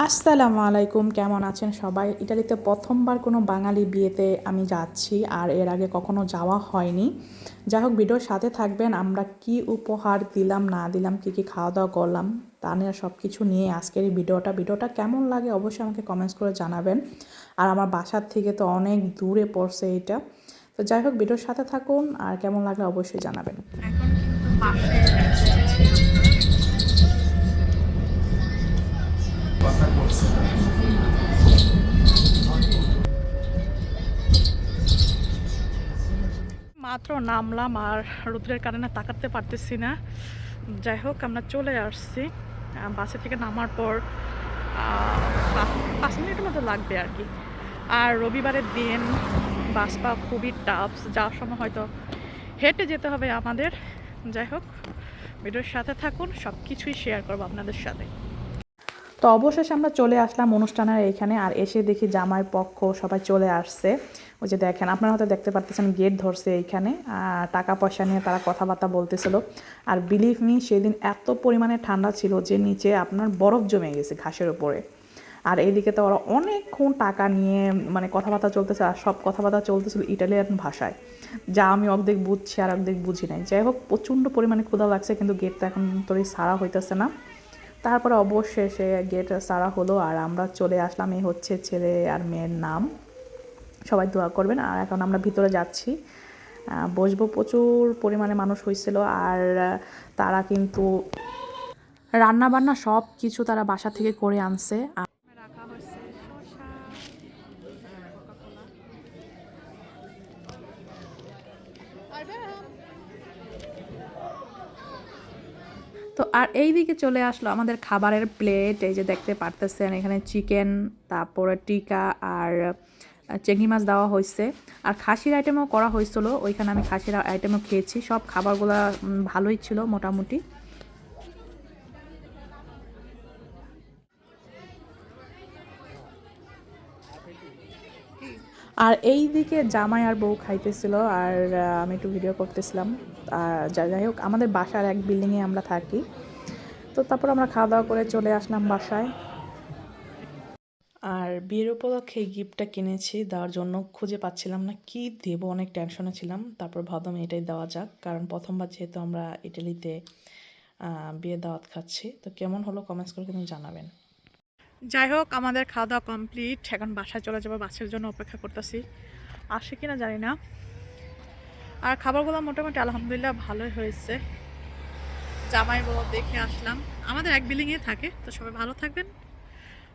আসসালামু আলাইকুম, কেমন আছেন সবাই? ইটালিতে প্রথমবার কোনো বাঙালি বিয়েতে আমি যাচ্ছি আর এর আগে কখনো যাওয়া হয়নি। যাই হোক ভিডিওর সাথে থাকবেন, আমরা কি উপহার দিলাম, না দিলাম, কি কি খাওয়া দাওয়া করলাম, তা নিয়ে সব কিছু নিয়ে আজকের এই ভিডিওটা। ভিডিওটা কেমন লাগে অবশ্যই আমাকে কমেন্টস করে জানাবেন। আর আমার বাসার থেকে তো অনেক দূরে পড়ছে এটা। তো যাই হোক ভিডিওর সাথে থাকুন আর কেমন লাগলে অবশ্যই জানাবেন। এখন কিন্তু মাত্র নামলাম আর রুদ্রের কারণে তাকাতে পারতেছি না। যাই হোক, আমরা চলে আসছি। বাসে থেকে নামার পর পাঁচ মিনিটের মতো লাগবে আর কি। আর রবিবারের দিন বাস পাওয়া খুবই টাফ যাওয়ার সময় হয়তো হেঁটে যেতে হবে আমাদের। যাই হোক, ভিডিওর সাথে থাকুন সব কিছুই শেয়ার করব আপনাদের সাথে। তো অবশেষে আমরা চলে আসলাম অনুষ্ঠানের এইখানে আর এসে দেখি জামাই পক্ষ সবাই চলে আসছে। ওই যে দেখেন, আপনারা হয়তো দেখতে পারতেছেন গেট ধরছে এইখানে টাকা পয়সা নিয়ে তারা কথাবার্তা বলতেছিল। আর বিলিভ মি সেদিন এত পরিমাণে ঠান্ডা ছিল যে নিচে আপনার বরফ জমে গেছে ঘাসের উপরে। আর এইদিকে তো ওরা অনেকক্ষণ টাকা নিয়ে মানে কথাবার্তা চলতেছে, আর সব কথাবার্তা চলতেছিল ইটালিয়ান ভাষায়। যা আমি অর্ধেক বুঝছি আর অর্ধেক বুঝি নাই। যাই হোক, প্রচণ্ড পরিমাণে ক্ষুধা লাগছে, কিন্তু গেটটা এখন তোরই সারা হইতেছে না। তারপরে অবশেষে গেট সারা হলো, আর আমরা চলে আসলাম, এই হচ্ছে ছেলে আর মেয়ের নাম। সবাই দোয়া করবেন। আর এখন আমরা ভিতরে যাচ্ছি। বসবো প্রচুর পরিমাণে মানুষ হয়েছিল আর তারা কিন্তু রান্না বান্না সব কিছু তারা বাসা থেকে করে আনছে। তো, আর এই দিকে চলে আসলো আমাদের খাবারের প্লেট এই যে দেখতে পারতেছেন, এখানে চিকেন তারপরে টিকা আর চিংড়ি মাছ দেওয়া হয়েছে। আর খাসির আইটেমও করা হয়েছিল। ওইখানে আমি খাসির আইটেমও খেয়েছি। সব খাবারগুলো ভালোই ছিল মোটামুটি। আর এই দিকে জামাই আর বউ খাইতেছিল। আর আমি একটু ভিডিও করতেছিলাম। আর যাই হোক, আমাদের বাসার এক বিল্ডিংয়ে আমরা থাকি। তো তারপর আমরা খাওয়া দাওয়া করে চলে আসলাম বাসায়। আর বিয়ের উপলক্ষে এই গিফটটা কিনেছি, দেওয়ার জন্য খুঁজে পাচ্ছিলাম না, কি দেবো? অনেক টেনশনে ছিলাম। তারপর ভাবলাম এটাই দেওয়া যাক। কারণ প্রথমবার যেহেতু আমরা ইটালিতে বিয়ে দাওয়াত খাচ্ছি। তো কেমন হলো কমেন্টস করে কিন্তু জানাবেন। যাই হোক, আমাদের খাওয়া দাওয়া কমপ্লিট এখন বাসায় চলে যাব, বাসের জন্য অপেক্ষা করতেছি। আসে কিনা জানি না। আর খাবারগুলো মোটামুটি আলহামদুলিল্লাহ ভালোই হয়েছে। জামাই বউ দেখে আসলাম। আমাদের এক বিল্ডিংয়ে থাকে, তো সবাই ভালো থাকবেন।